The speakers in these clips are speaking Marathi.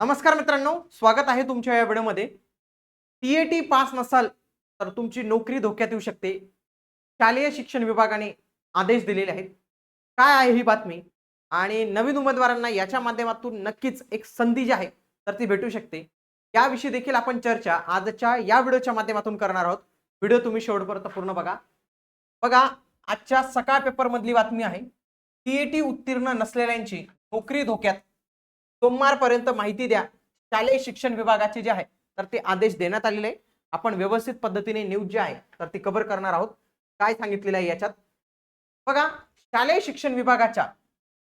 नमस्कार मित्रांनो स्वागत आहे तुमच्या या व्हिडिओमध्ये. टी ए टी पास नसाल तर तुमची नोकरी धोक्यात येऊ शकते. शालेय शिक्षण विभागाने आदेश दिलेले आहेत. काय आहे ही बातमी? आणि नवीन उमेदवारांना याच्या माध्यमातून नक्कीच एक संधी जी आहे तर ती भेटू शकते. याविषयी देखील आपण चर्चा आजच्या या व्हिडिओच्या माध्यमातून करणार आहोत. व्हिडिओ तुम्ही शेवटपर्यंत पूर्ण बघा. बघा आजच्या सकाळ पेपरमधली बातमी आहे. टी ए टी उत्तीर्ण नसलेल्यांची नोकरी धोक्यात सोमवारपर्यंत माहिती द्या. शालेय शिक्षण विभागाचे जे आहे तर ते आदेश देण्यात आलेले आहे. आपण व्यवस्थित पद्धतीने न्यूज जे आहे तर ती कव्हर करणार आहोत. काय सांगितलेलं आहे याच्यात? बघा शालेय शिक्षण विभागाच्या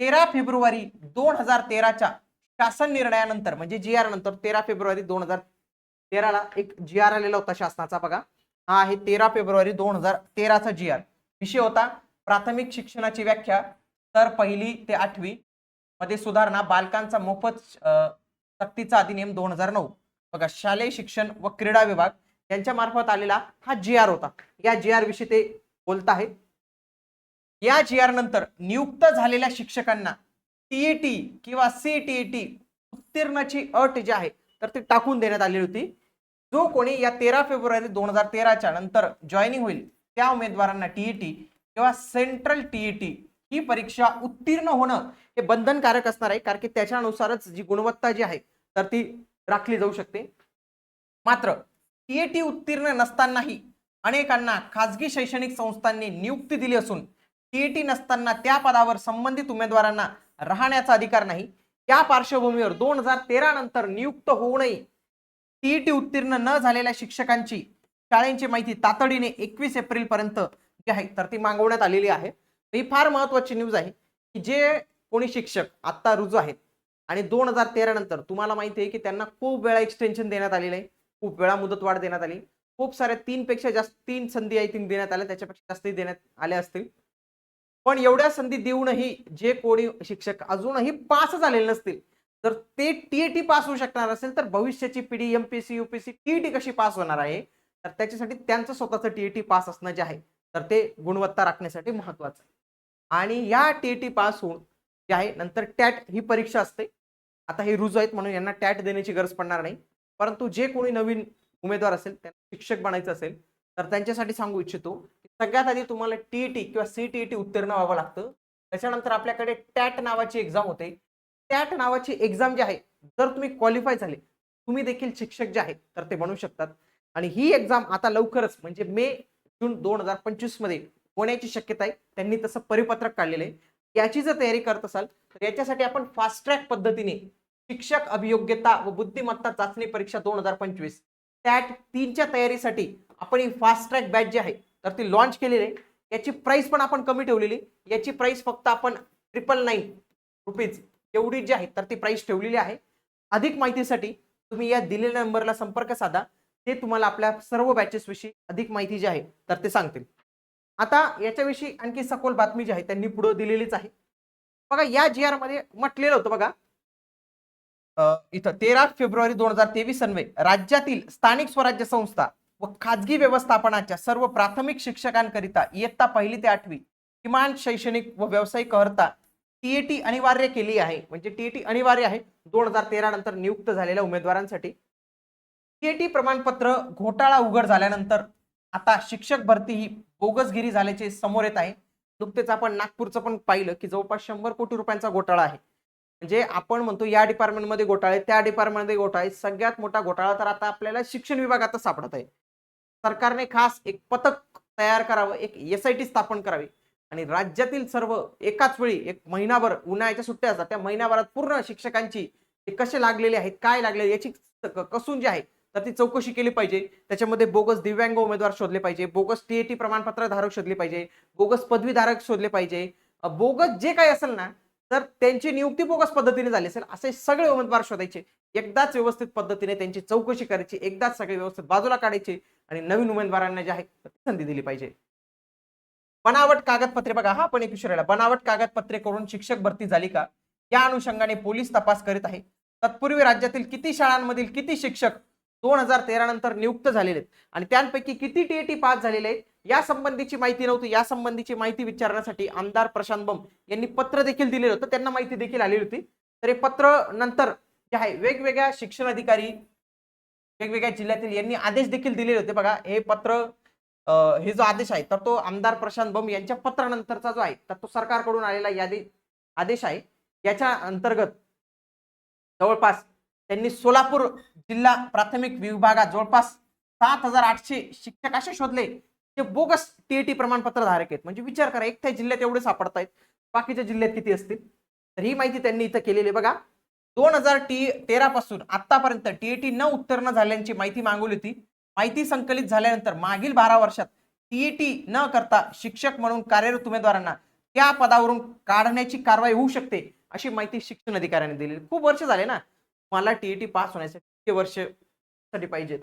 तेरा फेब्रुवारी दोन हजार तेराच्या शासन निर्णयानंतर म्हणजे जी आर नंतर तेरा फेब्रुवारी दोन हजार तेराला एक जी आर आलेला होता शासनाचा बघा. हा आहे तेरा फेब्रुवारी दोन हजार तेराचा जी आर विषय होता प्राथमिक शिक्षणाची व्याख्या तर पहिली ते आठवी. मध्ये सुधारणा बालकांचा मोफत सक्तीचा अधिनियम दोन हजार नऊ. बघा शालेय शिक्षण व क्रीडा विभाग यांच्या मार्फत आलेला हा जी आर होता. या जी आर विषयी ते बोलत आहे या जी आर नंतर नियुक्त झालेल्या शिक्षकांना टीईटी किंवा सीटीईटी उत्तीर्णाची अट जी आहे तर ती टाकून देण्यात आली होती. जो कोणी या तेरा फेब्रुवारी दोन हजार तेराच्या नंतर जॉईनिंग होईल त्या उमेदवारांना टीईटी किंवा सेंट्रल टीईटी ही परीक्षा उत्तीर्ण होणं हे बंधनकारक असणार आहे कारण की त्याच्यानुसारच जी गुणवत्ता जी आहे तर ती राखली जाऊ शकते. मात्र टीएटी उत्तीर्ण नसतानाही अनेकांना खाजगी शैक्षणिक संस्थांनी नियुक्ती दिली असून सीएटी नसताना त्या पदावर संबंधित उमेदवारांना राहण्याचा अधिकार नाही. त्या पार्श्वभूमीवर दोन हजार तेरा नंतर नियुक्त होऊनही सीईटी उत्तीर्ण न झालेल्या शिक्षकांची शाळेंची माहिती तातडीने एकवीस एप्रिल पर्यंत जी आहे तर ती मागवण्यात आलेली आहे. ही फार महत्वाची न्यूज आहे की जे कोणी शिक्षक आत्ता रुजू आहेत आणि दोन हजार तेरा नंतर तुम्हाला माहिती आहे की त्यांना खूप वेळा एक्सटेन्शन देण्यात आलेलं आहे खूप वेळा मुदतवाढ देण्यात आली. खूप साऱ्या तीनपेक्षा जास्त तीन संधी आहे तीन देण्यात आल्या त्याच्यापेक्षा जास्तही देण्यात आल्या असतील. पण एवढ्या संधी देऊनही जे कोणी शिक्षक अजूनही पास झालेले नसतील तर ते टीएटी पास होऊ शकणार असेल तर भविष्याची पिढी एमपीसी युपीसी टीईटी कशी पास होणार आहे? तर त्याच्यासाठी त्यांचं स्वतःचं टीईटी पास असणं जे आहे तर ते गुणवत्ता राखण्यासाठी महत्वाचं आहे. आणि या टी पास होऊन जे आहे नंतर टॅट ही परीक्षा असते. आता हे रुजू आहेत म्हणून यांना टॅट देण्याची गरज पडणार नाही. परंतु जे कोणी नवीन उमेदवार असेल त्यांना शिक्षक बनायचं असेल तर त्यांच्यासाठी सांगू इच्छितो की सगळ्यात आधी तुम्हाला टी टी किंवा सी टी टी उत्तीर्ण व्हावं लागतं. त्याच्यानंतर आपल्याकडे टॅट नावाची एक्झाम होते. टॅट नावाची एक्झाम जी आहे जर तुम्ही क्वालिफाय झाले तुम्ही देखील शिक्षक जे आहेत तर ते बनू शकतात. आणि ही एक्झाम आता लवकरच म्हणजे मे जून दोन हजार पंचवीसमध्ये होण्याची शक्यता आहे. त्यांनी तसं परिपत्रक काढलेलं आहे. याची जर तयारी करत असाल तर याच्यासाठी आपण फास्ट ट्रॅक पद्धतीने शिक्षक अभियोग्यता व बुद्धिमत्ता चाचणी परीक्षा दोन हजार पंचवीस टॅट तीनच्या तयारीसाठी आपण ही फास्ट ट्रॅक बॅच जी आहे तर ती लॉन्च केलेली आहे. याची प्राइस पण आपण कमी ठेवलेली याची प्राइस फक्त आपण ट्रिपल नाईन रुपीज एवढी जी आहे तर ती प्राइस ठेवलेली आहे. अधिक माहितीसाठी तुम्ही या दिलेल्या नंबरला संपर्क साधा. ते तुम्हाला आपल्या सर्व बॅचेस विषयी अधिक माहिती जी आहे तर ते सांगतील. आता याच्याविषयी आणखी सखोल बातमी जी आहे त्यांनी पुढे दिलेलीच आहे. बघा या जी आरमध्ये म्हटलेलं होतं बघा. इथं तेरा फेब्रुवारी दोन हजार तेवीस अन्वय राज्यातील स्थानिक स्वराज्य संस्था व खाजगी व्यवस्थापनाच्या सर्व प्राथमिक शिक्षकांकरिता इयत्ता पहिली ते आठवी किमान शैक्षणिक व व्यावसायिक अर्हता टीएटी अनिवार्य केली आहे. म्हणजे टीएटी अनिवार्य आहे. दोन हजार तेरा नंतर नियुक्त झालेल्या उमेदवारांसाठी. टीएटी प्रमाणपत्र घोटाळा उघड झाल्यानंतर आता शिक्षक भरती ही बोगसगिरी झाल्याचे समोर येत आहे. नुकतेच आपण नागपूरचं पण पाहिलं की जवळपास शंभर कोटी रुपयांचा घोटाळा आहे. म्हणजे आपण म्हणतो या डिपार्टमेंटमध्ये घोटाळे त्या डिपार्टमेंटमध्ये घोटाळे सगळ्यात मोठा घोटाळा तर आता आपल्याला शिक्षण विभागातच सापडत आहे. सरकारने खास एक पथक तयार करावं एक एस आय टी स्थापन करावी. आणि राज्यातील सर्व एकाच वेळी एक महिनाभर उन्हाळ्याच्या सुट्ट्या असतात. त्या महिनाभरात पूर्ण शिक्षकांची ते कसे लागलेले आहेत काय लागलेले याची कसून जी आहे. तर ती चौकशी केली पाहिजे. त्याच्यामध्ये बोगस दिव्यांग उमेदवार शोधले पाहिजे. बोगस टीएटी प्रमाणपत्र धारक शोधले पाहिजे. बोगस पदवीधारक शोधले पाहिजे. बोगस जे काही असेल ना तर त्यांची नियुक्ती बोगस पद्धतीने झाली असेल असे सगळे उमेदवार शोधायचे. एकदाच व्यवस्थित पद्धतीने त्यांची चौकशी करायची. एकदाच सगळे व्यवस्थित बाजूला काढायचे आणि नवीन उमेदवारांना जे आहे संधी दिली पाहिजे. बनावट कागदपत्रे बघा. हा पण एक विषय बनावट कागदपत्रे करून शिक्षक भरती झाली का? या अनुषंगाने पोलीस तपास करीत आहे. तत्पूर्वी राज्यातील किती शाळांमधील किती शिक्षक दोन हजार तेरा नंतर नियुक्त झालेले आहेत. आणि त्यांपैकी किती टीएटी पास झालेले आहेत या संबंधीची माहिती नव्हती. या संबंधीची माहिती विचारण्यासाठी आमदार प्रशांत बंब यांनी पत्र देखील दिलेलं होतं. त्यांना माहिती देखील आलेली होती. तर हे पत्र नंतर जे आहे वेगवेगळ्या शिक्षण अधिकारी वेगवेगळ्या जिल्ह्यातील यांनी आदेश देखील दिलेले होते. बघा हे पत्र हे जो आदेश आहे तर तो आमदार प्रशांत बंब यांच्या पत्रानंतरचा जो आहे तर तो सरकारकडून आलेला यादी आदेश आहे. याच्या अंतर्गत जवळपास त्यांनी सोलापूर जिल्हा प्राथमिक विभागात जवळपास सात हजार आठशे शिक्षक असे शोधले जे बोगस टीएटी प्रमाणपत्र धारक आहेत. म्हणजे विचार करा एकट्या जिल्ह्यात एवढे सापडत आहेत बाकीच्या जिल्ह्यात किती असतील? तर ही माहिती त्यांनी इथं केलेली आहे. बघा दोन हजार टी तेरा पासून आतापर्यंत टीएटी न उत्तीर्ण झाल्यांची माहिती मागवली होती. माहिती संकलित झाल्यानंतर मागील बारा वर्षात टीईटी न करता शिक्षक म्हणून कार्यरत उमेदवारांना त्या पदावरून काढण्याची कारवाई होऊ शकते अशी माहिती शिक्षण अधिकाऱ्यांनी दिली खूप वर्ष झाले ना मला टीईटी पास होण्यासाठी इतके वर्षसाठी पाहिजे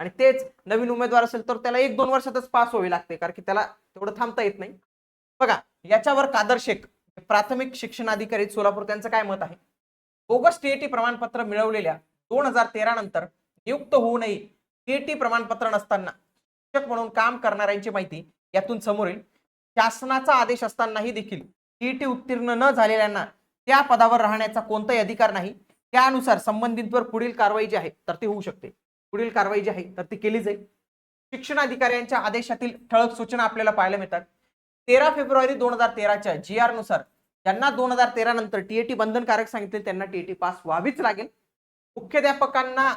आणि तेच नवीन उमेदवार असेल तर त्याला एक दोन वर्षातच पास होवी लागते कारण की त्याला तेवढं थांबता येत नाही. बघा याच्यावर कादर शेख प्राथमिक शिक्षण अधिकारी सोलापूर त्यांचं काय मत आहे? बोगस टीएटी प्रमाणपत्र मिळवलेल्या दोन हजार तेरा नंतर नियुक्त होऊनही टीएटी प्रमाणपत्र नसताना. शिक्षक म्हणून काम करणाऱ्यांची माहिती यातून समोर येईल. शासनाचा आदेश असतानाही देखील टीईटी उत्तीर्ण न झालेल्यांना त्या पदावर राहण्याचा कोणताही अधिकार नाही. त्यानुसार संबंधितवर पुढील कारवाई जी आहे तर ती होऊ शकते. पुढील कारवाई जी आहे तर ती केली जाईल. शिक्षण अधिकाऱ्यांच्या आदेशातील ठळक सूचना आपल्याला पाहायला मिळतात. तेरा फेब्रुवारी दोन हजार तेराच्या जी आरनुसार ज्यांना दोन हजार तेरा नंतर टीएटी बंधनकारक सांगितले त्यांना टीएटी पास व्हावीच लागेल. मुख्याध्यापकांना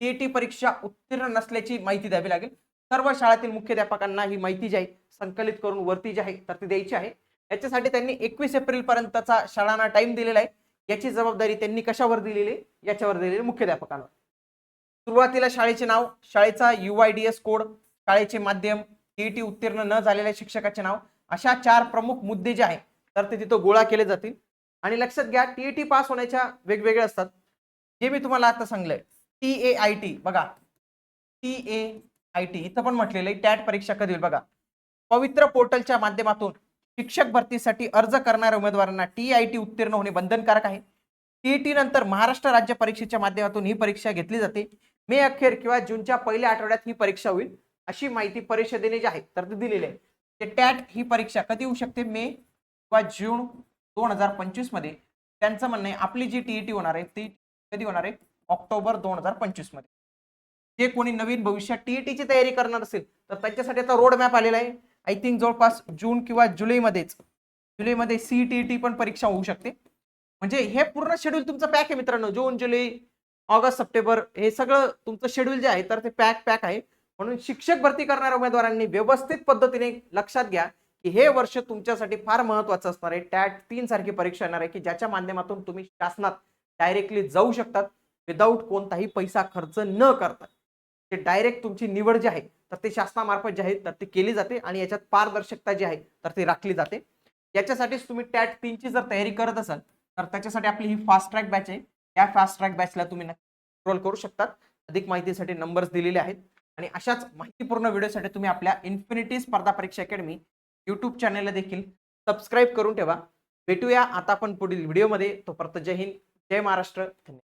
टीएटी परीक्षा उत्तीर्ण नसल्याची माहिती द्यावी लागेल. सर्व शाळेतील मुख्याध्यापकांना ही माहिती जी आहे संकलित करून वरती जी आहे तर ती द्यायची आहे. याच्यासाठी त्यांनी एकवीस एप्रिल पर्यंतचा शाळांना टाइम दिलेला आहे. याची जबाबदारी त्यांनी कशावर दिलेली? याच्यावर दिलेली मुख्याध्यापकांवर. सुरुवातीला शाळेचे नाव शाळेचा युआयडीएस कोड शाळेचे माध्यम टीईटी उत्तीर्ण न झालेल्या शिक्षकाचे नाव अशा चार प्रमुख मुद्दे जे आहेत तर ते तिथं गोळा केले जातील. आणि लक्षात घ्या टीईटी पास होण्याच्या वेगवेगळ्या असतात. जे मी तुम्हाला आता सांगलंय टी ए आय टी बघा. टी ए आय टी इथं पण म्हटलेलं आहे टॅट परीक्षा कधी होईल बघा. पवित्र पोर्टलच्या माध्यमातून शिक्षक भरतीसाठी अर्ज करणाऱ्या उमेदवारांना टी आय टी उत्तीर्ण होणे बंधनकारक आहे. टीईटी नंतर महाराष्ट्र राज्य परीक्षेच्या माध्यमातून ही परीक्षा घेतली जाते. मे अखेर किंवा जूनच्या पहिल्या आठवड्यात ही परीक्षा होईल अशी माहिती परिषदेने जी आहे तर ती दिलेली आहे. ते टॅट ही परीक्षा कधी होऊ शकते? मे किंवा जून दोन हजार पंचवीसमध्ये. त्यांचं म्हणणं आहे आपली जी टीईटी होणार आहे ती कधी होणार आहे? ऑक्टोबर दोन हजार पंचवीसमध्ये. जे कोणी नवीन भविष्यात टीईटीची तयारी करणार असेल तर त्यांच्यासाठी आता रोड मॅप आलेला आहे. आय थिंक जवळपास जून किंवा जुलैमध्येच जुलैमध्ये सी टी टी पण परीक्षा होऊ शकते. म्हणजे हे पूर्ण शेड्यूल तुमचं पॅक आहे मित्रांनो. जून जुलै ऑगस्ट सप्टेंबर हे सगळं तुमचं शेड्यूल जे आहे तर ते पॅक पॅक आहे. म्हणून शिक्षक भरती करणाऱ्या उमेदवारांनी व्यवस्थित पद्धतीने लक्षात घ्या की हे वर्ष तुमच्यासाठी फार महत्वाचं असणार आहे. टॅट तीन सारखी परीक्षा येणार आहे की ज्याच्या माध्यमातून तुम्ही शासनात डायरेक्टली जाऊ शकतात विदाऊट कोणताही पैसा खर्च न करता. ते डायरेक्ट तुमची निवड जी आहे तर ते शासनामार्फत जे आहे तर ती केली जाते आणि याच्यात पारदर्शकता जी आहे तर ती राखली जाते. याच्यासाठीच तुम्ही टॅट तीनची जर तयारी करत असाल तर त्याच्यासाठी आपली ही फास्ट ट्रॅक बॅच आहे. या फास्ट ट्रॅक बॅचला तुम्ही रोल करू शकतात. अधिक माहितीसाठी नंबर्स दिलेले आहेत. आणि अशाच माहितीपूर्ण व्हिडिओसाठी तुम्ही आपल्या इन्फिनिटी स्पर्धा परीक्षा अकॅडमी यूट्यूब चॅनलला देखील सबस्क्राईब करून ठेवा. भेटूया आता आपण पुढील व्हिडिओमध्ये तोपर्यंत जय हिंद जय महाराष्ट्र. धन्यवाद.